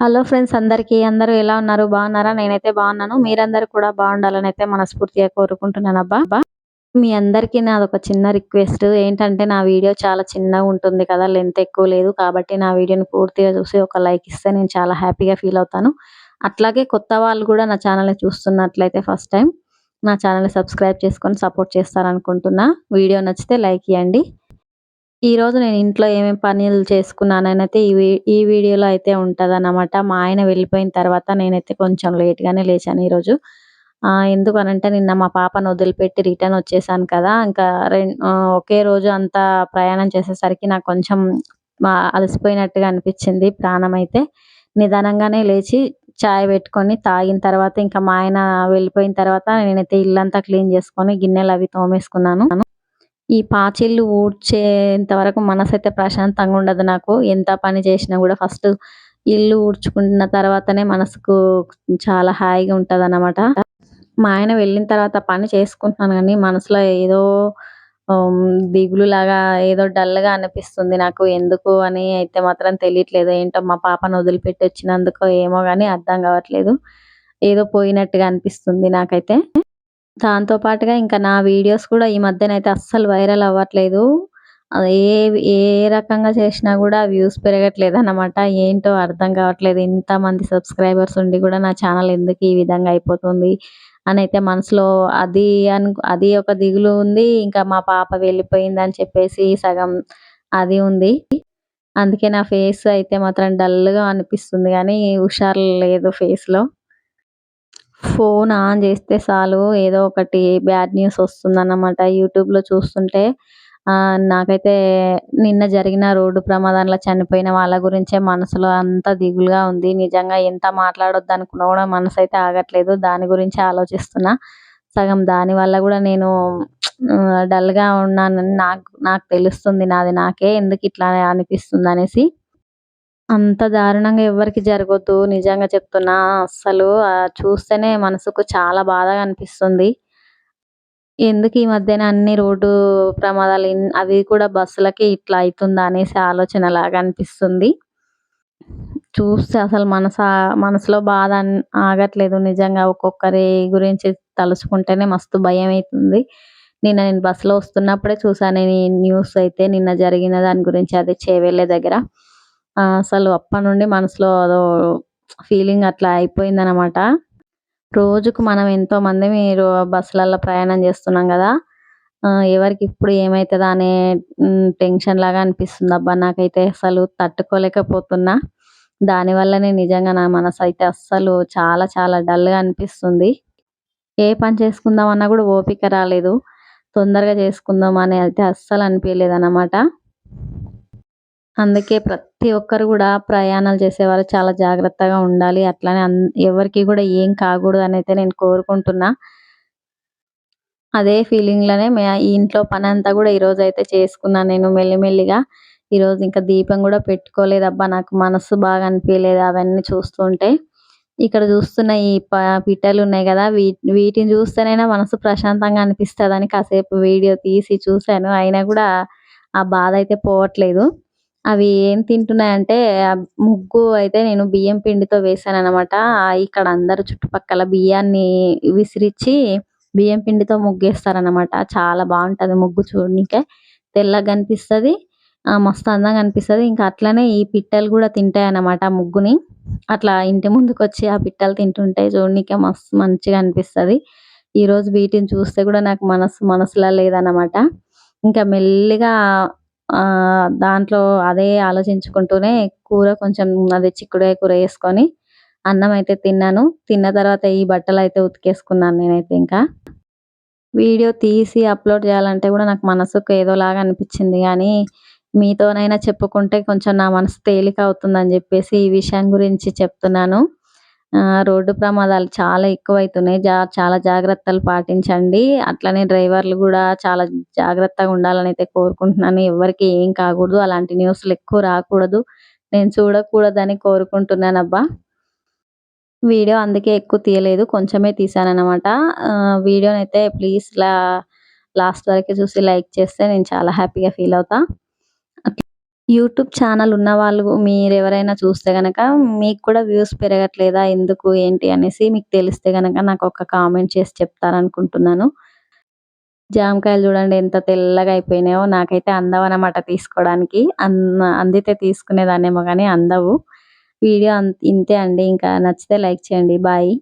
Hello friends అందరికీ అందరూ ఎలా ఉన్నారు? బాగున్నారా? నేనైతే బాగున్నాను. మీరందరూ కూడా బాగుండాలని అయితే మనస్ఫూర్తిగా కోరుకుంటున్నాను అబ్బా. మీ అందరికీ నాది ఒక చిన్న రిక్వెస్ట్. ఏంటంటే నా వీడియో చాలా చిన్నగా ఉంటుంది కదా లెంత్ ఎక్కువ లేదు కాబట్టి నా వీడియోని పూర్తిగా చూసి ఒక లైక్ ఇస్తే నేను చాలా హ్యాపీగా ఫీల్ అవుతాను. అట్లాగే కొత్త వాళ్ళు కూడా నా ఛానల్ని చూస్తున్నట్లయితే ఫస్ట్ టైం నా ఛానల్ని సబ్స్క్రైబ్ చేసుకొని సపోర్ట్ చేస్తారనుకుంటున్నా. వీడియో నచ్చితే లైక్ ఇవ్వండి ఈరోజు నేను ఇంట్లో ఏమేమి పనులు చేసుకున్నానైతే ఈ ఈ వీడియోలో అయితే ఉంటుంది అన్నమాట మా ఆయన వెళ్ళిపోయిన తర్వాత నేనైతే కొంచెం లేట్గానే లేచాను ఈరోజు. ఎందుకనంటే నిన్న మా పాపను వదిలిపెట్టి రిటర్న్ వచ్చేసాను కదా. ఇంకా ఒకే రోజు అంతా ప్రయాణం చేసేసరికి నాకు కొంచెం అలసిపోయినట్టుగా అనిపించింది ప్రాణం అయితే నిదానంగానే లేచి చాయ్ పెట్టుకొని తాగిన తర్వాత ఇంకా మా ఆయన వెళ్ళిపోయిన తర్వాత నేనైతే ఇల్లంతా క్లీన్ చేసుకొని గిన్నెలు అవి తోమేసుకున్నాను. ఈ పాచిళ్ళు ఊడ్చేంత వరకు మనసు అయితే ప్రశాంతంగా ఉండదు నాకు. ఎంత పని చేసినా కూడా ఫస్ట్ ఇల్లు ఊడ్చుకున్న తర్వాతనే మనసుకు చాలా హాయిగా ఉంటది అన్నమాట మా ఆయన వెళ్ళిన తర్వాత పని చేసుకుంటున్నాను కానీ మనసులో ఏదో దిగులు లాగా ఏదో డల్గా అనిపిస్తుంది నాకు. ఎందుకు అని అయితే మాత్రం తెలియట్లేదు. ఏంటో మా పాపను వదిలిపెట్టి వచ్చినందుకు ఏమో కానీ అర్థం కావట్లేదు. ఏదో పోయినట్టుగా అనిపిస్తుంది నాకైతే. దాంతో పాటుగా ఇంకా నా వీడియోస్ కూడా ఈ మధ్యనైతే అస్సలు వైరల్ అవ్వట్లేదు. ఏ ఏ రకంగా చేసినా కూడా వ్యూస్ పెరగట్లేదు అన్నమాట ఏంటో అర్థం కావట్లేదు. ఇంతమంది సబ్స్క్రైబర్స్ ఉండి కూడా నా ఛానల్ ఎందుకు ఈ విధంగా అయిపోతుంది అని అయితే మనసులో అది అను అది ఒక దిగులు ఉంది. ఇంకా మా పాప వెళ్ళిపోయింది అని చెప్పేసి సగం అది ఉంది. అందుకే నా ఫేస్ అయితే మాత్రం డల్గా అనిపిస్తుంది కానీ హుషారు లేదు ఫేస్లో. ఫోన్ ఆన్ చేస్తే చాలు ఏదో ఒకటి బ్యాడ్ న్యూస్ వస్తుందన్నమాట. యూట్యూబ్లో చూస్తుంటే నాకైతే నిన్న జరిగిన రోడ్డు ప్రమాదంలో చనిపోయిన వాళ్ళ గురించే మనసులో అంత దిగులుగా ఉంది. నిజంగా ఎంత మాట్లాడొద్దు అనుకున్నా కూడా మనసు అయితే ఆగట్లేదు. దాని గురించి ఆలోచిస్తున్నా. సగం దానివల్ల కూడా నేను డల్గా ఉన్నానని నాకు నాకు తెలుస్తుంది. నాది నాకే ఎందుకు ఇట్లా అనిపిస్తుంది అనేసి అంత దారుణంగా ఎవరికి జరగొద్దు. నిజంగా చెప్తున్నా అస్సలు చూస్తేనే మనసుకు చాలా బాధగా అనిపిస్తుంది. ఎందుకు ఈ మధ్యన అన్ని రోడ్డు ప్రమాదాలు అవి కూడా బస్సులకి ఇట్లా అవుతుందా అనేసి ఆలోచన లాగా అనిపిస్తుంది. చూస్తే అసలు మనసా మనసులో బాధ ఆగట్లేదు. నిజంగా ఒక్కొక్కరి గురించి తలుచుకుంటేనే మస్తు భయం అవుతుంది నిన్న నేను బస్సులో వస్తున్నప్పుడే చూసాను నేను ఈ న్యూస్ అయితే నిన్న జరిగిన దాని గురించి అది చేవెళ్ళే దగ్గర. అసలు అప్పటి నుండి మనసులో అదో ఫీలింగ్ అట్లా అయిపోయింది అనమాట రోజుకు మనం ఎంతో మంది మీరు బస్సులలో ప్రయాణం చేస్తున్నాం కదా ఎవరికి ఇప్పుడు ఏమవుతుందా అనే టెన్షన్ లాగా అనిపిస్తుంది. అబ్బా నాకైతే అసలు తట్టుకోలేకపోతున్నా. దానివల్లనే నిజంగా నా మనసు అయితే అస్సలు చాలా చాలా డల్గా అనిపిస్తుంది. ఏ పని చేసుకుందామన్నా కూడా ఓపిక రాలేదు. తొందరగా చేసుకుందాం అని అయితే అస్సలు అనిపించలేదు అన్నమాట అందుకే ప్రతి ఒక్కరు కూడా ప్రయాణాలు చేసేవారు చాలా జాగ్రత్తగా ఉండాలి. అట్లానే ఎవరికి కూడా ఏం కాకూడదు అని అయితే నేను కోరుకుంటున్నా. అదే ఫీలింగ్లోనే ఈ ఇంట్లో పని అంతా కూడా ఈరోజు అయితే చేసుకున్నాను నేను మెల్లిమెల్లిగా. ఈరోజు ఇంకా దీపం కూడా పెట్టుకోలేదబ్బా. నాకు మనసు బాగా అనిపించలేదు అవన్నీ చూస్తుంటే. ఇక్కడ చూస్తున్న ఈ పిట్టలు ఉన్నాయి కదా వీటిని చూస్తేనైనా మనసు ప్రశాంతంగా అనిపిస్తుంది కాసేపు వీడియో తీసి చూశాను. అయినా కూడా ఆ బాధ అయితే పోవట్లేదు. అవి ఏం తింటున్నాయంటే ముగ్గు అయితే నేను బియ్యం పిండితో వేసాను అనమాట ఇక్కడ అందరు చుట్టుపక్కల బియ్యాన్ని విసిరిచ్చి బియ్యం పిండితో ముగ్గేస్తారనమాట చాలా బాగుంటుంది ముగ్గు చూడనీకే. తెల్లగా కనిపిస్తుంది మస్తు అందంగా అనిపిస్తుంది. ఇంకా అట్లనే ఈ పిట్టలు కూడా తింటాయి అన్నమాట ముగ్గుని. అట్లా ఇంటి ముందుకు వచ్చి ఆ పిట్టలు తింటుంటే చూడనికే మస్తు మంచిగా అనిపిస్తుంది. ఈరోజు వీటిని చూస్తే కూడా నాకు మనసు మనసులో లేదన్నమాట. ఇంకా మెల్లిగా దాంట్లో అదే ఆలోచించుకుంటూనే కూర కొంచెం అదే చిక్కుడుకాయ కూర వేసుకొని అన్నం అయితే తిన్నాను. తిన్న తర్వాత ఈ బట్టలు అయితే ఉతికేసుకున్నాను నేనైతే ఇంకా. వీడియో తీసి అప్లోడ్ చేయాలంటే కూడా నాకు మనసుకు ఏదోలాగా అనిపించింది. కానీ మీతోనైనా చెప్పుకుంటే కొంచెం నా మనసు తేలిక అవుతుందని చెప్పేసి ఈ విషయం గురించి చెప్తున్నాను. రోడ్డు ప్రమాదాలు చాలా ఎక్కువైతున్నాయి. జా చాలా జాగ్రత్తలు పాటించండి. అట్లనే డ్రైవర్లు కూడా చాలా జాగ్రత్తగా ఉండాలని అయితే కోరుకుంటున్నాను. ఎవరికి ఏం కాకూడదు. అలాంటి న్యూస్లు ఎక్కువ రాకూడదు. నేను చూడకూడదని కోరుకుంటున్నాను అబ్బా వీడియో అందుకే ఎక్కువ తీయలేదు. కొంచెమే తీసాను అనమాట వీడియోని అయితే ప్లీజ్ లా లాస్ట్ వరకు చూసి లైక్ చేస్తే నేను చాలా హ్యాపీగా ఫీల్ అవుతా. యూట్యూబ్ ఛానల్ ఉన్నవాళ్ళు మీరెవరైనా చూస్తే గనక మీకు కూడా వ్యూస్ పెరగట్లేదా? ఎందుకు? ఏంటి? అనేసి మీకు తెలిస్తే గనక నాకు ఒక కామెంట్ చేసి చెప్తారనుకుంటున్నాను. జామకాయలు చూడండి ఎంత తెల్లగా అయిపోయినాయో. నాకైతే అందవన్నమాట తీసుకోవడానికి అన్న అందితే తీసుకునేదాన్నేమో కానీ అందవు. వీడియో అంత ఇంతే అండి. ఇంకా నచ్చితే లైక్ చేయండి. బాయ్.